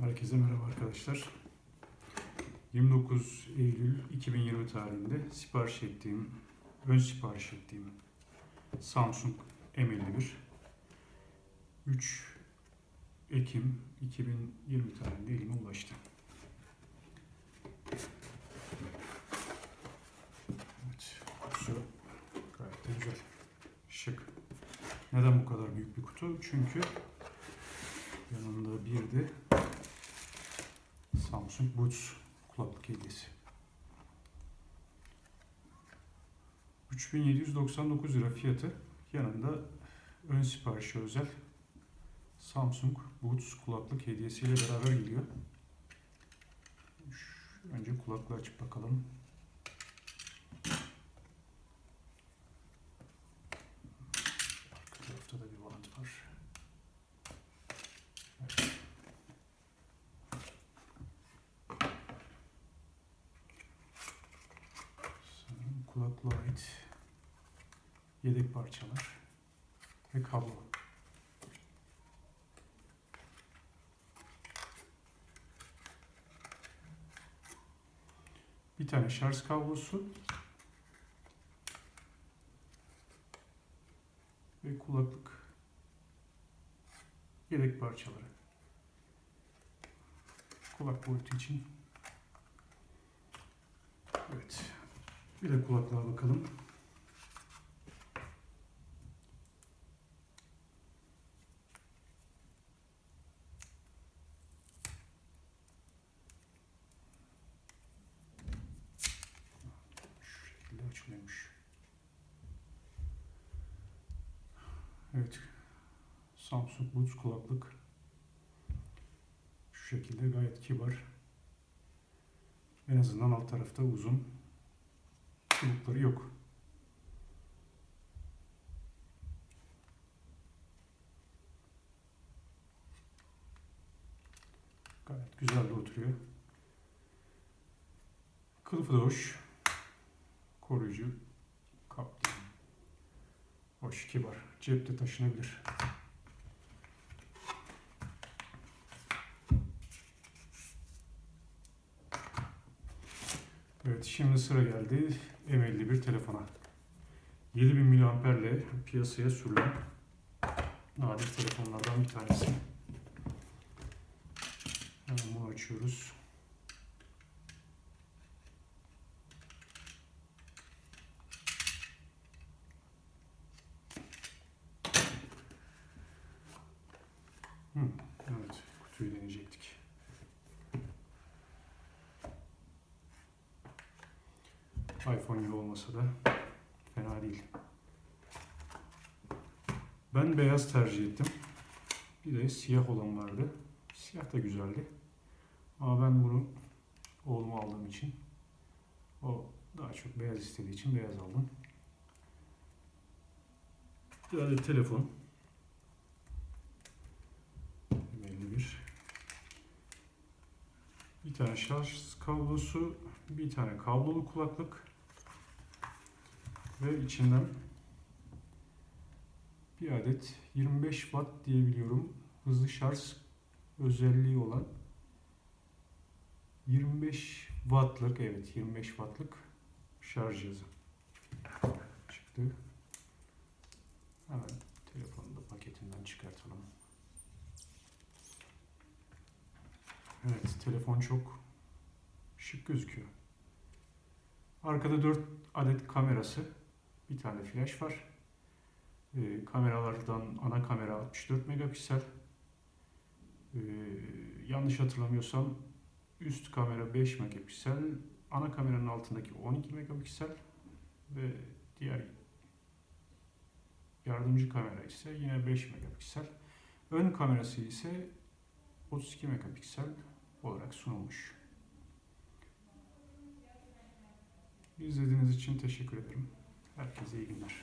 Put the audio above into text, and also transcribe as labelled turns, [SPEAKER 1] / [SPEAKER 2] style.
[SPEAKER 1] Herkese merhaba arkadaşlar. 29 Eylül 2020 tarihinde sipariş ettiğim, ön sipariş ettiğim Samsung M51 3 Ekim 2020 tarihinde elime ulaştı. Evet, kutusu gayet de güzel, şık. Neden bu kadar büyük bir kutu? Çünkü yanında bir de Samsung Boots kulaklık hediyesi. 3799 lira fiyatı. Yanında ön siparişe özel Samsung Boots kulaklık hediyesiyle beraber geliyor. Önce kulaklığı açıp bakalım. Arka tarafta da bir bant var. Evet. Ait yedek parçalar ve kablo. Bir tane şarj kablosu ve kulaklık yedek parçaları. Kulak boyutu için. Evet. Bir de kulaklığa bakalım. Şu şekilde açılıyormuş. Evet. Samsung Boots kulaklık. Şu şekilde gayet kibar. En azından alt tarafta uzun çubukları yok. Gayet güzel de oturuyor. Kılıfı da hoş. Koruyucu kap değil. Hoş, kibar. Cepte taşınabilir. Evet, şimdi sıra geldi M51 telefona. 7000 miliamperle piyasaya sürülen nadir telefonlardan bir tanesi. Hemen bunu açıyoruz. iPhone gibi olmasa da fena değil. Ben beyaz tercih ettim. Bir de siyah olan vardı. Siyah da güzeldi. Ama ben bunu oğluma aldığım için o daha çok beyaz istediği için beyaz aldım. Bir adet telefon. 51. Bir tane şarj kablosu, bir tane kablolu kulaklık ve içinden bir adet 25 watt diyebiliyorum hızlı şarj özelliği olan 25 wattlık evet 25 wattlık şarj cihazı çıktı. Hemen telefonu da paketinden çıkartalım. Evet telefon çok şık gözüküyor. Arkada 4 adet kamerası, bir tane flash var. Ee, kameralardan ana kamera 64 megapiksel. Ee, yanlış hatırlamıyorsam üst kamera 5 megapiksel, ana kameranın altındaki 12 megapiksel ve diğer yardımcı kamera ise yine 5 megapiksel. Ön kamerası ise 32 megapiksel olarak sunulmuş. İzlediğiniz için teşekkür ederim. Herkese iyi günler.